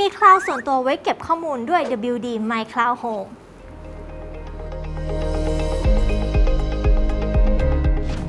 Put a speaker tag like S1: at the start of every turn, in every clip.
S1: มีคลาวด์ส่วนตัวไว้เก็บข้อมูลด้วย WD My Cloud Home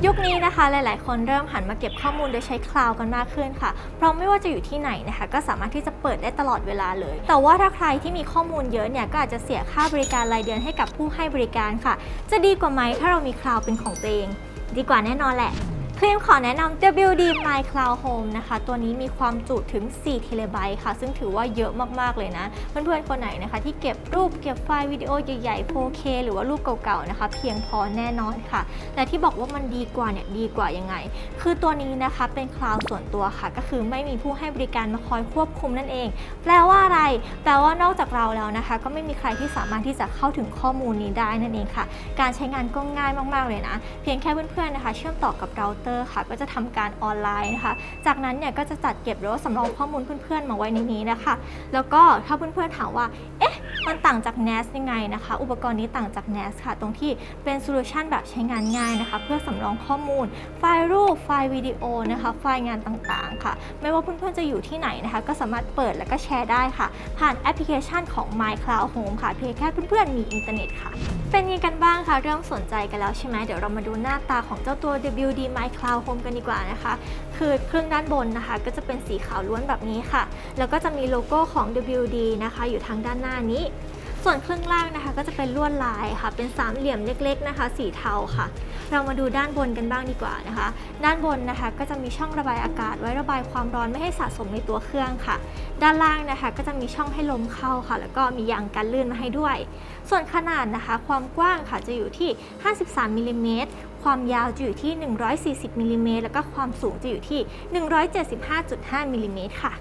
S1: ยุคนี้นะคะหลาย ๆ คนเริ่มหันมาเก็บข้อมูลโดยใช้คลาวด์กันมากขึ้นค่ะ เพราะไม่ว่าจะอยู่ที่ไหนนะคะ ก็สามารถที่จะเปิดได้ตลอดเวลาเลย แต่ว่าถ้าใครที่มีข้อมูลเยอะเนี่ยก็อาจจะเสียค่าบริการรายเดือนให้กับผู้ให้บริการค่ะ จะดีกว่าไหมถ้าเรามีคลาวด์เป็นของตัวเอง ดีกว่าแน่นอนแหละ ครีมขอแนะนำ WD My Cloud Home นะคะ ตัวนี้มีความจุถึง4เทเลไบต์ค่ะ ซึ่งถือว่าเยอะมาก ๆ เลยนะ เพื่อน ๆ คนไหนนะคะ ที่เก็บรูปเก็บไฟล์วิดีโอใหญ่ ๆ 4K หรือว่ารูปเก่า ๆ นะคะ เพียงพอแน่นอนค่ะและที่บอกว่ามันดีกว่าเนี่ย ดีกว่ายังไง คือตัวนี้นะคะเป็นคลาวด์ส่วนตัวค่ะ ก็คือไม่มีผู้ให้บริการมาคอยควบคุมนั่นเอง แปลว่าอะไร แปลว่านอกจากเราแล้วนะคะ ก็ไม่มีใครที่สามารถที่จะเข้าถึงข้อมูลนี้ได้นั่นเองค่ะ การใช้งานก็ง่ายมากๆเลยนะ เพียงแค่เพื่อนๆนะคะ เชื่อมต่อกับเราเตอร์ค่ะ ก็จะทำการออนไลน์นะคะ จากนั้นเนี่ยก็จะจัดเก็บหรือว่าสำรองข้อมูลเพื่อนๆ มาไว้ในนี้นะคะ แล้วก็ถ้าเพื่อนๆถามว่า เอ๊ะ มันต่างจาก NAS ยังไงนะคะ อุปกรณ์นี้ต่างจาก NAS ค่ะ ตรงที่เป็นโซลูชันแบบใช้งานง่ายนะคะ เพื่อสำรองข้อมูล ไฟล์รูป ไฟล์วิดีโอนะคะ ไฟล์งานต่างๆ ค่ะ ไม่ว่าเพื่อนๆ จะอยู่ที่ไหนนะคะ ก็สามารถเปิดแล้วก็แชร์ได้ค่ะ ผ่านแอปพลิเคชันของ My Cloud Home ค่ะ เพียงแค่เพื่อนๆ มีอินเทอร์เน็ตค่ะ เป็นยังไงกันบ้างคะ เริ่มสนใจกันแล้วใช่ไหมเดี๋ยวเรามาดูหน้าตาของเจ้าตัว WD My Cloud Home กันดีกว่านะคะ คือเครื่องด้านบนนะคะ ก็จะเป็นสีขาวล้วนแบบนี้ค่ะ แล้วก็จะมีโลโก้ของ WD นะคะ อยู่ทางด้านหน้านี้ ส่วนเครื่องล่างนะคะ ก็จะเป็นลวดลายค่ะ เป็นสามเหลี่ยมเล็ก ๆนะคะ สีเทาค่ะ เรามาดูด้านบนกันบ้างดีกว่านะคะ ด้านบนนะคะ ก็จะมีช่องระบายอากาศไว้ระบายความร้อนไม่ให้สะสมในตัวเครื่องค่ะ ด้านล่างนะคะ ก็จะมีช่องให้ลมเข้าค่ะ แล้วก็มียางกันลื่นมาให้ด้วย ส่วนขนาดนะคะ ความกว้างค่ะจะอยู่ที่ 53มิลลิเมตร ความยาวจะอยู่ที่ 140มิลลิเมตรแล้วก็ความสูงจะอยู่ที่ 175.5มิลลิเมตรค่ะ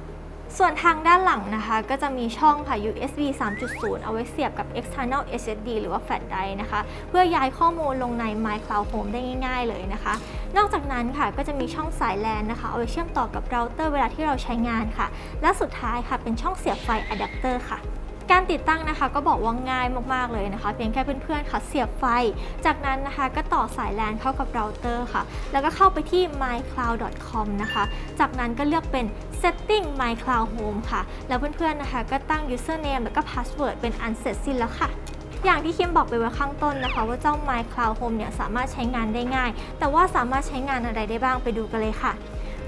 S1: ส่วนทางด้านหลังนะคะ ก็จะมีช่องค่ะ USB 3.0 เอาไว้เสียบกับ external SSD หรือว่า flash drive นะคะ เพื่อย้ายข้อมูลลงใน My Cloud Home ได้ง่าย ๆ เลยนะคะ นอกจากนั้นค่ะก็จะมีช่องสาย LAN นะคะ เอาไว้เชื่อมต่อกับเราเตอร์เวลาที่เราใช้งานค่ะ และสุดท้ายค่ะเป็นช่องเสียบไฟอะแดปเตอร์ค่ะ การติดตั้งนะคะก็บอกว่าง่ายมากๆเลยนะคะ เพียงแค่เพื่อนๆค่ะเสียบไฟ จากนั้นนะคะก็ต่อสาย LAN เข้ากับเราเตอร์ค่ะ แล้วก็เข้าไปที่ mycloud.com นะคะ จากนั้นก็เลือกเป็น setting mycloud home ค่ะ แล้วเพื่อนๆนะคะก็ตั้ง username แล้วก็ password เป็นอันเสร็จสิ้นแล้วค่ะอย่างที่คิมบอกไปไว้ข้างต้นนะคะ ว่าเจ้า My Cloud Home เนี่ยสามารถใช้งานได้ง่าย แต่ว่าสามารถใช้งานอะไรได้บ้างไปดูกันเลยค่ะ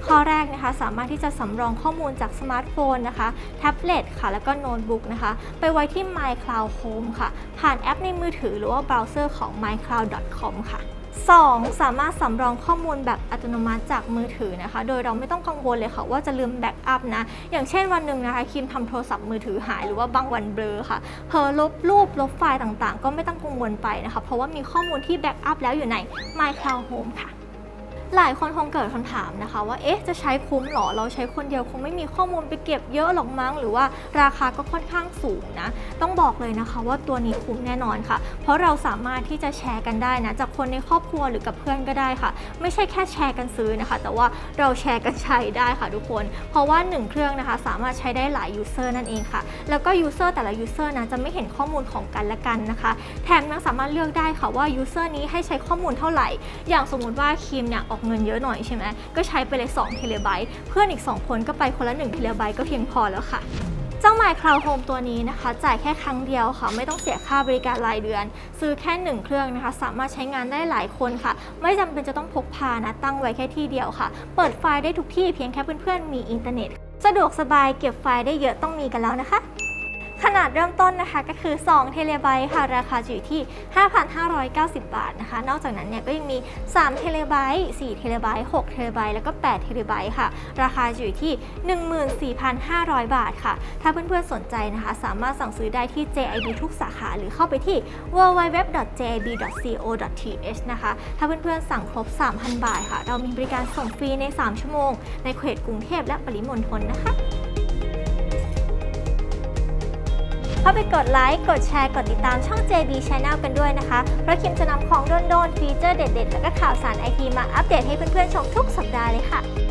S1: ข้อแรกนะคะ สามารถที่จะสำรองข้อมูลจากสมาร์ทโฟนนะคะ แท็บเล็ตค่ะ แล้วก็โน้ตบุ๊กนะคะ ไปไว้ที่ My Cloud Home ค่ะ ผ่านแอปในมือถือหรือว่าเบราว์เซอร์ของ mycloud.com ค่ะ 2. สามารถสำรองข้อมูลแบบอัตโนมัติจากมือถือนะคะ โดยเราไม่ต้องกังวลเลยค่ะ ว่าจะลืมแบ็กอัพนะ อย่างเช่นวันหนึ่งนะคะคิมทำโทรศัพท์มือถือหายหรือว่าบางวันเบลอค่ะเพอลบรูปลบไฟล์ต่างๆ ก็ไม่ต้องกังวลไปนะคะ เพราะว่ามีข้อมูลที่แบ็กอัพแล้วอยู่ใน My Cloud Home ค่ะ หลายคนคงเกิดคำถามนะคะ ว่า เอ๊ะ จะใช้คุ้มหรอ เราใช้คนเดียวคงไม่มีข้อมูลไปเก็บเยอะหรอกมั้ง หรือว่าราคาก็ค่อนข้างสูงนะ ต้องบอกเลยนะคะว่าตัวนี้คุ้มแน่นอนค่ะ เพราะเราสามารถที่จะแชร์กันได้นะ จากคนในครอบครัวหรือกับเพื่อนก็ได้ค่ะ ไม่ใช่แค่แชร์กันซื้อนะคะ แต่ว่าเราแชร์กันใช้ได้ค่ะทุกคน เพราะว่า 1 เครื่องนะคะ สามารถใช้ได้หลายยูเซอร์นั่นเองค่ะ แล้วก็ยูเซอร์แต่ละยูเซอร์นะจะไม่เห็นข้อมูลของกันและกันนะคะ แถมยังสามารถเลือกได้ค่ะว่ายูเซอร์นี้ให้ใช้ข้อมูลเท่าไหร่ อย่างสมมุติว่าคิมเนี่ยออกเงินเยอะหน่อยใช่ไหมก็ใช้ไปเลย2เทเลไบต์เพื่อนอีก 2 คนก็ไปคนละ1เทเลไบต์ก็เพียงพอแล้วค่ะเจ้า My Cloud Home ตัวนี้นะคะ จ่ายแค่ครั้งเดียวค่ะ ไม่ต้องเสียค่าบริการรายเดือน ซื้อแค่ 1 เครื่องนะคะ สามารถใช้งานได้หลายคนค่ะ ไม่จำเป็นจะต้องพกพานะ ตั้งไว้แค่ที่เดียวค่ะ เปิดไฟล์ได้ทุกที่เพียงแค่เพื่อนๆมีอินเทอร์เน็ต สะดวกสบายเก็บไฟล์ได้เยอะต้องมีกันแล้วนะคะ ขนาดเริ่มต้นนะคะก็คือ 2 เทเลไบต์ค่ะ ราคาจะอยู่ที่ 5,590 บาทนะคะ นอกจากนั้นเนี่ยก็ยังมี 3 เทเลไบต์4เทเลไบต์6เทเลไบต์แล้วก็ 8 เทเลไบต์ค่ะ ราคาจะอยู่ที่ 14,500 บาทค่ะ ถ้าเพื่อนๆสนใจนะคะ สามารถสั่งซื้อได้ที่ JIB ทุกสาขา หรือเข้าไปที่ www.jib.co.th นะคะ ถ้าเพื่อนๆสั่งครบ 3,000 บาทค่ะ เรามีบริการส่งฟรีใน 3 ชั่วโมง ในเขตกรุงเทพและปริมณฑลนะคะ เข้าไปกดไลค์ กดแชร์ กดติดตามช่อง JB Channel กันด้วยนะคะ เพราะคิมจะนำของโดนๆฟีเจอร์เด็ดๆ แล้วก็ข่าวสารไอทีมาอัปเดตให้เพื่อนๆชมทุกสัปดาห์เลยค่ะ